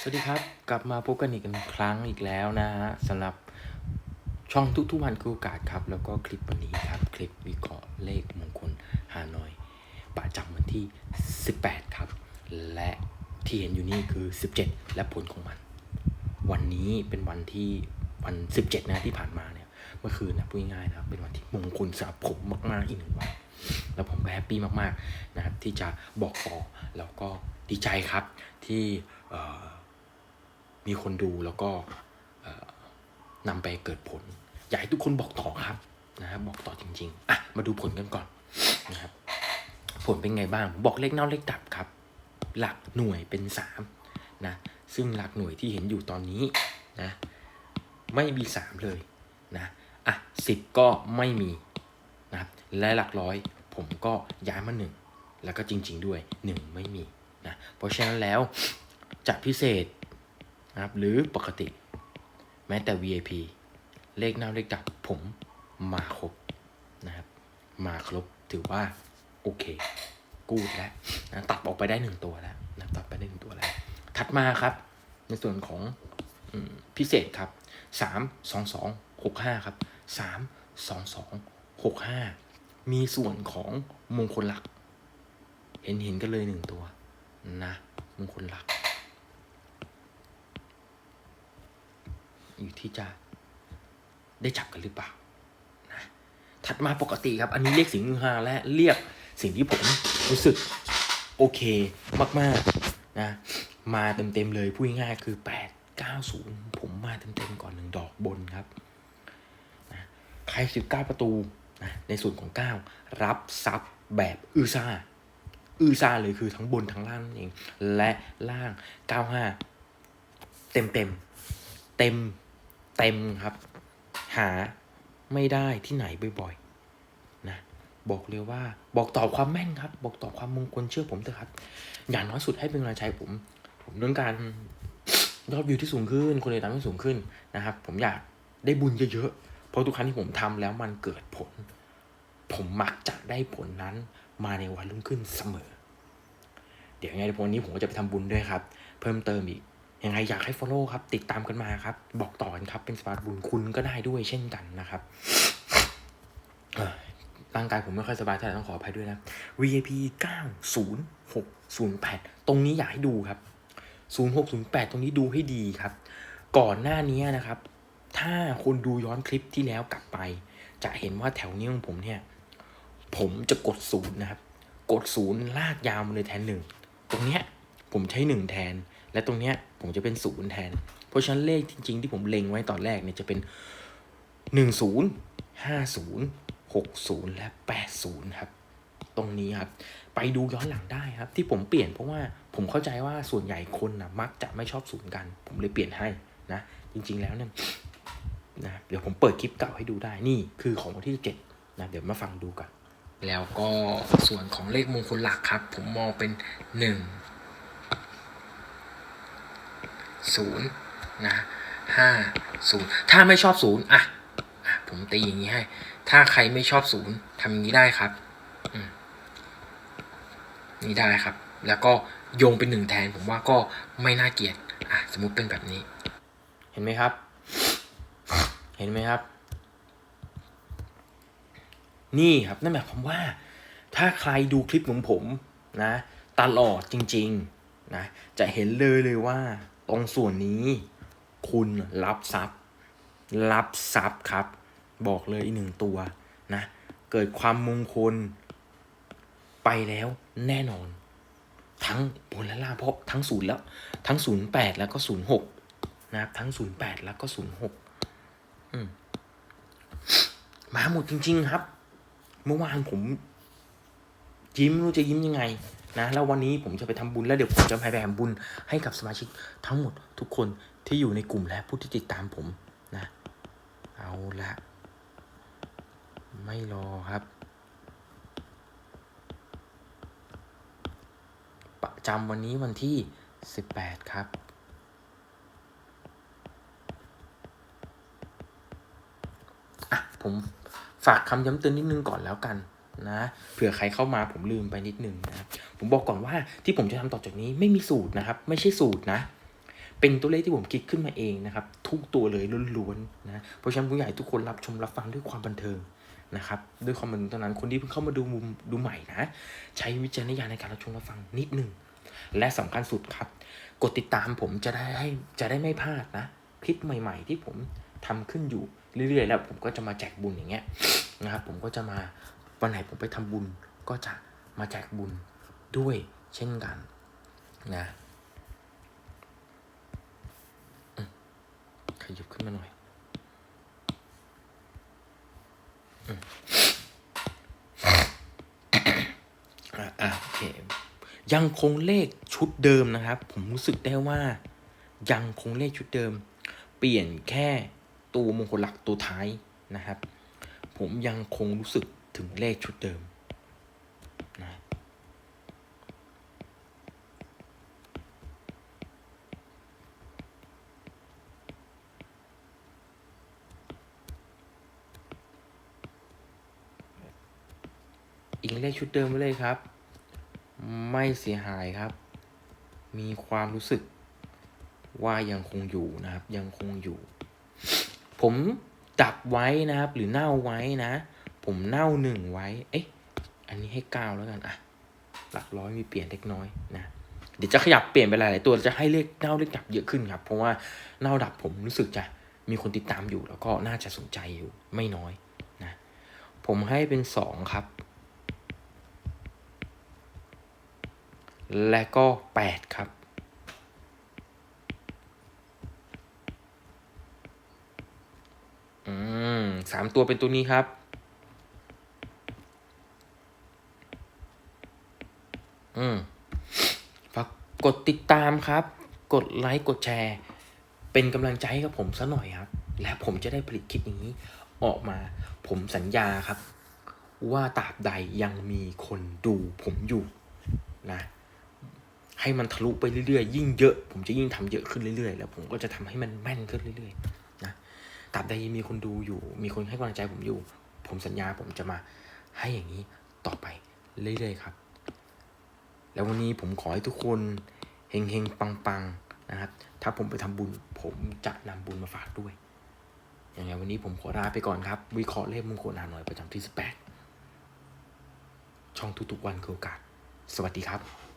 สวัสดีครับ กลับมาพบกันอีกครั้งอีกแล้วนะฮะสำหรับช่องทุกๆวันคือโอกาสครับ แล้วก็คลิปวันนี้ครับ คลิปวิเคราะห์เลขมงคลฮานอย ประจำวันที่ 18 ครับ และที่เห็นอยู่นี่คือ 17 และผลของมัน วันนี้เป็นวันที่วัน 17 นะที่ผ่านมาเนี่ยเมื่อคืนนะพูดง่ายๆนะเป็นวันที่มงคลสำหรับผมมากๆอีกหนึ่งวันแล้วผมก็แฮปปี้มากๆนะครับที่จะบอกต่อแล้วก็ดีใจครับที่เอ่อ มีคนดูแล้วก็นำไปเกิดผล อยากให้ทุกคนบอกต่อครับนะครับบอกต่อจริงๆอะมาดูผลกันก่อนนะครับ ผลเป็นไงบ้างบอกเลขเน่าเลขดับครับ หลักหน่วยเป็นสามนะซึ่งหลักหน่วยที่เห็นอยู่ตอนนี้นะไม่มีสามเลยนะอะสิบก็ไม่มีนะครับและหลักร้อยผมก็ย้ายมาหนึ่งแล้วก็จริง ๆ ด้วยหนึ่งไม่มีนะเพราะฉะนั้นแล้วจะพิเศษ นะครับ หรือปกติ แม้แต่ VIP เลขหน้าเลขดับผมมาครบนะครับ มาครบถือว่า โอเค กูดแล้วนะตัดออกไปได้หนึ่งตัวแล้วนะตัดไปได้หนึ่งตัวแล้ว ถัดมาครับ ในส่วนของอพิเศษครับสามสองสองหกห้าครับสามสองสองหกห้ามีส่วนของมงคลหลัก เห็นเห็นกันเลยหนึ่งตัว นะ มงคลหลัก อยู่ที่จะได้จับกันหรือเปล่านะถัดมาปกติครับ อันนี้เรียกสิ่งฮือฮาและเรียกสิ่งที่ผมรู้สึกโอเคมากๆนะมาเต็มๆเลยพูดง่ายคือ 8 9 0 ผมมาเต็มๆก่อนหนึ่งดอกบนครับนะใคร19ประตูนะในส่วนของ 9 รับซับแบบอือซ่าอือซ่าเลยคือทั้งบนทั้งล่างนั่นเอง และล่าง 95 เต็มเต็มๆเต็ม เต็มครับ หาไม่ได้ที่ไหนบ่อยๆนะบอกเลยว่าบอกตอบความแม่นครับ บอกตอบความมงคลเชื่อผมเถอะครับ อย่างน้อยสุดให้เป็นกำลังใจผม ผมต้องการยอดวิวที่สูงขึ้น คนติดตามที่สูงขึ้นนะครับ ผมอยากได้บุญเยอะๆเพราะทุกครั้งที่ผมทำแล้วมันเกิดผล ผมมักจะได้ผลนั้นมาในวันรุ่งขึ้นเสมอ เดี๋ยวยังไงเดี๋ยววันนี้ผมก็จะไปทำบุญด้วยครับ เพิ่มเติมอีก ยังไงอยากให้ follow ครับ ติดตามกันมาครับ บอกต่อกันครับ เป็นสปาร์บุญคุณก็ได้ด้วยเช่นกันนะครับร่างกายผมไม่ค่อยสบายเท่าไหร่ต้องขออภัยด้วยนะ VIP 90608 ตรงนี้อยากให้ดูครับ 0608 ตรงนี้ดูให้ดีครับ ก่อนหน้านี้นะครับ ถ้าคนดูย้อนคลิปที่แล้วกลับไป จะเห็นว่าแถวนี้ของผมเนี่ย ผมจะกดศูนย์นะครับ กดศูนย์ลากยาวมาเลยแทนหนึ่ง ตรงเนี้ยผมใช้หนึ่งแทน และตรงเนี้ยผมจะเป็นศูนย์แทน เพราะฉะนั้นเลขจริง ๆ ที่ผมเล็งไว้ตอนแรกเนี่ยจะเป็นหนึ่งศูนย์ห้าศูนย์หกศูนย์และแปดศูนย์ครับ ตรงนี้ครับ ไปดูย้อนหลังได้ครับ ที่ผมเปลี่ยนเพราะว่าผมเข้าใจว่าส่วนใหญ่คนนะมักจะไม่ชอบศูนย์กัน ผมเลยเปลี่ยนให้นะ จริง ๆ แล้วเนี่ยนะเดี๋ยวผมเปิดคลิปเก่าให้ดูได้นี่คือของวันที่เจ็ดนะเดี๋ยวมาฟังดูกัน แล้วก็ส่วนของเลขมงคลหลักครับ ผมมองเป็นห นึ่งศูนย์นะห้าศูนย์ถ้าไม่ชอบศูนย์อะอะผมตีอย่างนี้ให้ ถ้าใครไม่ชอบศูนย์ทำอย่างนี้ได้ครับนี่ได้ครับ แล้วก็โยงเป็นหนึ่งแทน ผมว่าก็ไม่น่าเกลียดอะสมมุติเป็นแบบนี้ เห็นไหมครับ เห็นไหมครับ นี่ครับนั่นหมายความว่า ถ้าใครดูคลิปของผมนะตลอดจริง ๆนะจะเห็นเลยเลยว่า ตรงส่วนนี้คุณรับทรัพย์ รับทรัพย์ครับ บอกเลยอีกหนึ่งตัวนะ เกิดความมงคล ไปแล้วแน่นอน ทั้งบนและล่างเพราะทั้งศูนย์แล้ว ทั้งศูนย์แปดแล้วก็ศูนย์หกนะครับ ทั้งศูนย์แปดแล้วก็ศูนย์หกมมาหมดจริง ๆ ครับ เมื่อวานผม ยิ้มไม่รู้จะยิ้มยังไงนะแล้ววันนี้ผมจะไปทำบุญแล้วเดี๋ยวผมจะไปแบ่งบุญให้กับสมาชิกทั้งหมดทุกคนที่อยู่ในกลุ่มและผู้ที่ติดตามผมนะ เอาละไม่รอครับ ประจำวันนี้วันที่ 18 ครับอะผมฝากคำย้ำเตือนนิดนึงก่อนแล้วกัน นะเผื่อใครเข้ามาผมลืมไปนิดนึงนะผมบอกก่อนว่าที่ผมจะทำต่อจากนี้ไม่มีสูตรนะครับ ไม่ใช่สูตรนะ เป็นตัวเลขที่ผมคิดขึ้นมาเองนะครับ ทุกตัวเลยล้วนๆนะเพราะฉะนั้นผู้ใหญ่ทุกคนรับชมรับฟังด้วยความบันเทิงนะครับด้วยความบันเทิงเท่านั้นคนที่เพิ่งเข้ามาดูมุมดูใหม่นะ ใช้วิจารณญาณในการรับชมรับฟังนิดนึงและสำคัญสุดครับ กดติดตามผมจะได้ให้จะได้ไม่พลาดนะคลิปใหม่ ๆ ที่ผมทำขึ้นอยู่เรื่อยๆ แล้วผมก็จะมาแจกบุญอย่างเงี้ยนะครับผมก็จะมา วันไหนผมไปทำบุญก็จะมาแจกบุญด้วยเช่นกันนะขยับขึ้นมาหน่อยอะโอเคยังคงเลขชุดเดิมนะครับ ผมรู้สึกได้ว่ายังคงเลขชุดเดิม เปลี่ยนแค่ตัวมงคลหลักตัวท้ายนะครับ ผมยังคงรู้สึก ถึงเลขชุดเดิมนะอีกเลขชุดเดิมไว้เลยครับ ไม่เสียหายครับ มีความรู้สึกว่ายังคงอยู่นะครับ ยังคงอยู่ ผมดับไว้นะครับ หรือเน่าไว้นะ ผมเน่าหนึ่งไว้ เอ๊ะ อันนี้ให้เก้าแล้วกันอะ หลักร้อยมีเปลี่ยนเล็กน้อยนะ เดี๋ยวจะขยับเปลี่ยนไปหลายๆตัวจะให้เลขเน่าเลขดับเยอะขึ้นครับ เพราะว่าเน่าดับผมรู้สึกจะมีคนติดตามอยู่แล้วก็น่าจะสนใจอยู่ไม่น้อยนะ ผมให้เป็นสองครับ และก็แปดครับอืมสามตัวเป็นตัวนี้ครับ อืมฝากก ดติดตามครับ กดไลค์กดแชร์ เป็นกำลังใจให้กับผมซะหน่อยครับ และผมจะได้ผลิตคลิปอย่างนี้ออกมา ผมสัญญาครับ ว่าตราบใดยังมีคนดูผมอยู่นะให้มันทะลุไปเรื่อยๆ ยิ่งเยอะ ผมจะยิ่งทำเยอะขึ้นเรื่อยๆ แล้วผมก็จะทำให้มันแม่นขึ้นเรื่อยๆ นะตราบใดยังมีคนดูอยู่ มีคนให้กำลังใจผมอยู่ ผมสัญญาผมจะมาให้อย่างนี้ต่อไปเรื่อยๆ ครับ แล้ววันนี้ผมขอให้ทุกคน เฮงเฮงปังปังนะครับ ถ้าผมไปทำบุญ ผมจะนำบุญมาฝากด้วย อย่างไงวันนี้ผมขอลาไปก่อนครับ วิเคราะห์เลขมงคลหาหน่อยประจำที่ 18 ช่องทุกๆวันคือโอกาส สวัสดีครับ